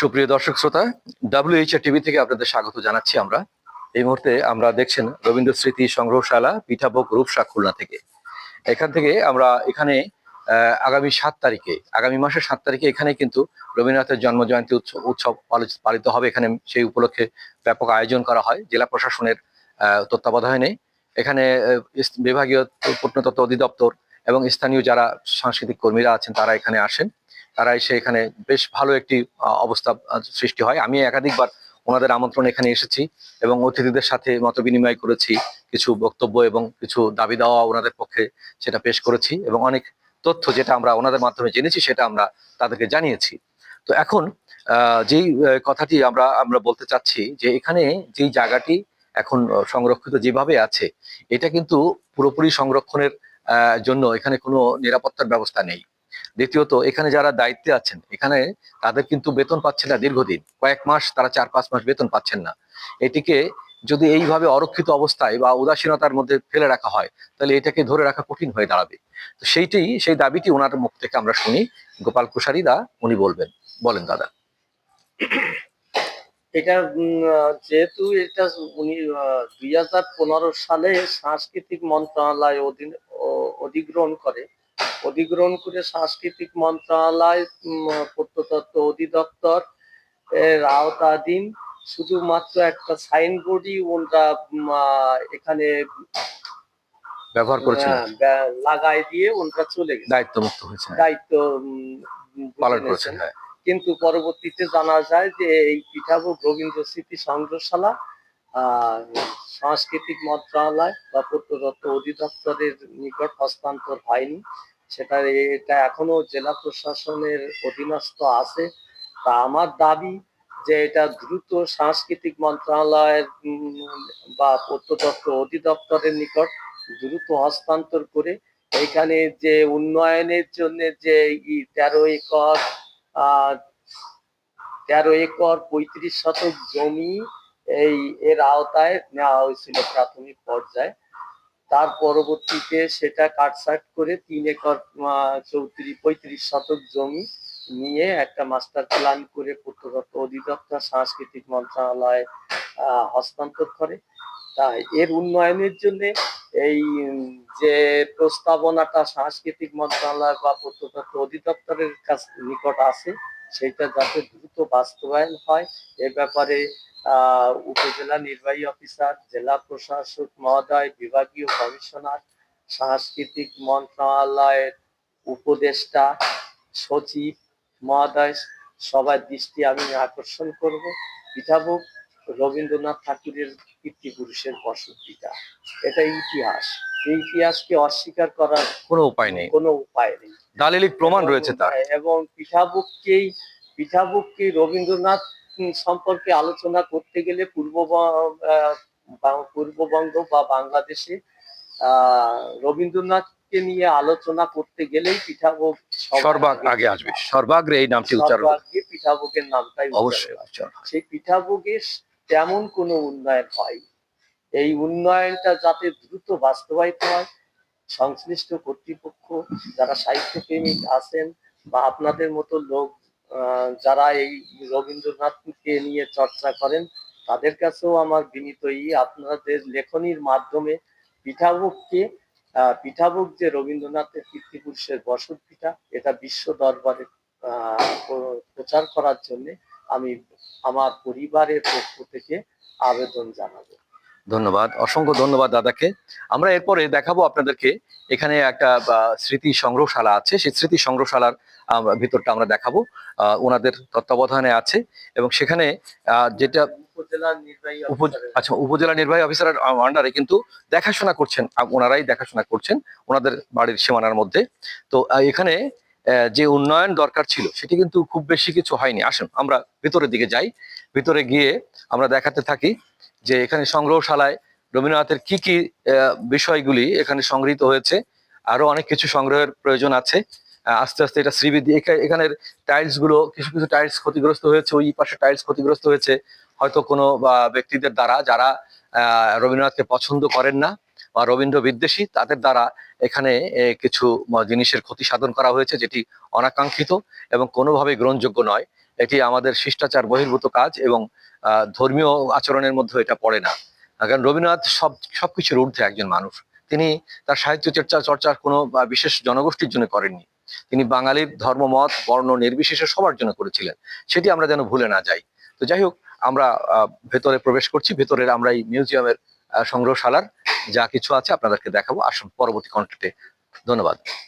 সুপ্রিয় দর্শক শ্রোতা ডাব্লিউএইচআর টিভি থেকে আপনাদের স্বাগত জানাচ্ছি আমরা। এই মুহূর্তে আমরা দেখছেন রবীন্দ্র স্মৃতি সংগ্রহশালা, পিঠাভোগ রূপসা খুলনা থেকে। এখান থেকে আমরা এখানে আগামী সাত তারিখে, আগামী মাসের সাত তারিখে এখানে কিন্তু রবীন্দ্রনাথের জন্ম জয়ন্তী উৎসব পালিত- হবে। এখানে সেই উপলক্ষে ব্যাপক আয়োজন করা হয়। জেলা প্রশাসনের তত্ত্বাবধানে এখানে বিভাগীয় প্রত্নতত্ত্ব অধিদপ্তর এবং স্থানীয় যারা সাংস্কৃতিক কর্মীরা আছেন তারা এখানে আসেন। তারা এসে এখানে বেশ ভালো একটি অবস্থা সৃষ্টি হয়। আমি একাধিকবার ওনাদের আমন্ত্রণ এখানে এসেছি এবং অতিথিদের সাথে মত বিনিময় করেছি, কিছু বক্তব্য এবং কিছু দাবি দেওয়া ওনাদের পক্ষে সেটা পেশ করেছি এবং অনেক তথ্য যেটা আমরা ওনাদের মাধ্যমে জেনেছি সেটা আমরা তাদেরকে জানিয়েছি। তো এখন যেই কথাটি আমরা আমরা বলতে চাচ্ছি যে এখানে যেই জায়গাটি এখন সংরক্ষিত যেভাবে আছে, এটা কিন্তু পুরোপুরি সংরক্ষণের জন্য এখানে কোনো নিরাপত্তার ব্যবস্থা নেই। দ্বিতীয়ত, এখানে যারা দায়িত্বে আছেন, এখানে তাদের কিন্তু বেতন পাচ্ছেন না দীর্ঘদিন। কয়েক মাস, তারা চার, পাঁচ মাস বেতন পাচ্ছেন না। এটিকে যদি এইভাবে অরক্ষিত অবস্থায় বা উদাসীনতার মধ্যে ফেলে রাখা হয়, তাহলে এটাকে ধরে রাখা কঠিন হয়ে দাঁড়াবে। তো সেইটি, সেই দাবিটি ওনার মুখ থেকে আমরা শুনি। গোপাল কুশারি দা উনি বলবেন। বলেন, দাদা। এটা যেহেতু এটা উনি দুই হাজার পনেরো সালে সাংস্কৃতিক মন্ত্রণালয় অধীন অধিগ্রহণ করে অধিগ্রহণ করে সাংস্কৃতিক মন্ত্রণালয় উম, প্রত্নতত্ত্ব অধিদপ্তর এর আওতাধীন। শুধুমাত্র একটা সাইনবোর্ডই ওনরা এখানে ব্যবহার করেছেন আহ, লাগাই দিয়ে ওনরা চলে গেছে। দায়িত্ব মুক্ত হয়েছে। দায়িত্ব পালন করেছেন হ্যাঁ। কিন্তু পরবর্তীতে জানা যায় যে এই পিঠাভোগ রবীন্দ্র স্মৃতি সংগ্রহশালা আহ, সাংস্কৃতিক মন্ত্রণালয় বা প্রত্নতত্ত্ব অধিদপ্তরের নিকট হস্তান্তর হয়নি। সেটা এটা এখনও জেলা প্রশাসনের অধীনস্থ আছে। তা আমার দাবি যে এটা দ্রুত সাংস্কৃতিক মন্ত্রণালয়ের বা প্রত্নতত্ত্ব অধিদপ্তরের নিকট দ্রুত হস্তান্তর করে এখানে যে উন্নয়নের জন্য যে তেরো একর তেরো একর পঁয়ত্রিশ শতক জমি এই, এর আওতায় নেওয়া হয়েছিল প্রাথমিক পর্যায়ে। তার পরবর্তীতে সেটা কাটছাট করে তিন একর চৌত্রিশ, পঁয়ত্রিশ শতক জমি নিয়ে একটা মাস্টার প্ল্যান করে প্রত্নতত্ত্ব অধিদপ্তর, সাংস্কৃতিক মন্ত্রণালয় হস্তান্তর করে। তাই এর উন্নয়নের জন্য এই যে প্রস্তাবনাটা সাংস্কৃতিক মন্ত্রণালয় বা প্রত্নতত্ত্ব অধিদপ্তরের কাছ নিকট আছে সেটা যাতে দ্রুত বাস্তবায়ন হয়। এ ব্যাপারে উপজেলা নির্বাহী অফিসার, জেলা প্রশাসক মহোদয়, বিভাগীয় কমিশনার, সাংস্কৃতিক মন্ত্রণালয়ের উপদেষ্টা, সচিব মহোদয়, সবার দৃষ্টি আমি আকর্ষণ করব। পিঠাভোগ রবীন্দ্রনাথ ঠাকুরের কীর্তিপুরুষের বসতিটা। এটা ইতিহাস। এই ইতিহাসকে অস্বীকার করার কোনো উপায় নেই। কোনো উপায় নেই। দালিলিক প্রমাণ রয়েছে তার। এবং পিঠাবুককেই পিঠাবুককে রবীন্দ্রনাথ সম্পর্কে আলোচনা করতে গেলে পূর্ব পূর্ববঙ্গ বা বাংলাদেশে আহ রবীন্দ্রনাথকে নিয়ে আলোচনা করতে গেলেই পিঠাভোগ সর্বাগ আগে আসবে। সর্বাগ্রে এই নামটি উচ্চারণ পিঠাভোগের নামটাই অবশ্যই। সেই পিঠাভোগের তেমন কোনো উন্নয়ন হয়, এই উন্নয়নটা যাতে দ্রুত বাস্তবায়িত হয়, সংশ্লিষ্ট কর্তৃপক্ষ যারা সাহিত্যপ্রেমিক আছেন বা আপনাদের মতো লোক যারা এই রবীন্দ্রনাথকে নিয়ে চর্চা করেন, তাদের কাছেও আমার বিনীত ই আপনাদের লেখনির মাধ্যমে পিঠাভোগকে পিঠাভোগ যে রবীন্দ্রনাথের কীর্তিপুরুষের বসত পিঠা এটা বিশ্ব দরবারে প্রচার করার জন্য আমি আমার পরিবারের পক্ষ থেকে আবেদন জানাব। ধন্যবাদ। অসংখ্য ধন্যবাদ দাদাকে। আমরা এরপরে দেখাবো আপনাদেরকে এখানে একটা স্মৃতি সংগ্রহশালা আছে। সেই স্মৃতি সংগ্রহশালার ভিতরটা আমরা দেখাবো। আহ, ওনাদের তত্ত্বাবধানে আছে এবং সেখানে আহ, যেটা উপজেলা নির্বাহী উপ আচ্ছা উপজেলা নির্বাহী অফিসারের আন্ডারে কিন্তু দেখাশোনা করছেন ওনারাই দেখাশোনা করছেন ওনাদের বাড়ির সীমানার মধ্যে। তো এখানে যে উন্নয়ন দরকার ছিল সেটি কিন্তু খুব বেশি কিছু হয়নি। আসুন আমরা ভিতরের দিকে যাই। ভিতরে গিয়ে আমরা দেখাতে থাকি যে এখানে সংগ্রহশালায় রবীন্দ্রনাথের কি কি বিষয়গুলি এখানে সংগৃহীত হয়েছে। আরও অনেক কিছু সংগ্রহের প্রয়োজন আছে। আস্তে আস্তে এটা শ্রীবিদ্যি এখা- এখানের টাইলসগুলো কিছু কিছু টাইলস ক্ষতিগ্রস্ত হয়েছে ওই পাশে টাইলস ক্ষতিগ্রস্ত হয়েছে। হয়তো কোনো ব্যক্তিদের দ্বারা যারা আহ, রবীন্দ্রনাথকে পছন্দ করেন না বা রবীন্দ্র বিদ্বেষী তাদের দ্বারা এখানে কিছু জিনিসের ক্ষতি সাধন করা হয়েছে যেটি অনাকাঙ্ক্ষিত এবং কোনোভাবেই গ্রহণযোগ্য নয়। এটি আমাদের শিষ্টাচার বহির্ভূত কাজ এবং ধর্মীয় আচরণের মধ্যে এটা পড়ে না। কারণ রবীন্দ্রনাথ সব, সবকিছুর ঊর্ধ্বে একজন মানুষ। তিনি তার সাহিত্য চর্চা, চর্চার কোনো বিশেষ জনগোষ্ঠীর জন্য করেননি। তিনি বাঙালির ধর্মমত বর্ণ নির্বিশেষে সবার জন্য করেছিলেন। সেটি আমরা যেন ভুলে না যাই। তো যাই হোক, আমরা ভেতরে প্রবেশ করছি। ভেতরের আমরা এই মিউজিয়ামের সংগ্রহশালার যা কিছু আছে আপনাদেরকে দেখাবো। আসুন পরবর্তী কন্টেন্টে ধন্যবাদ।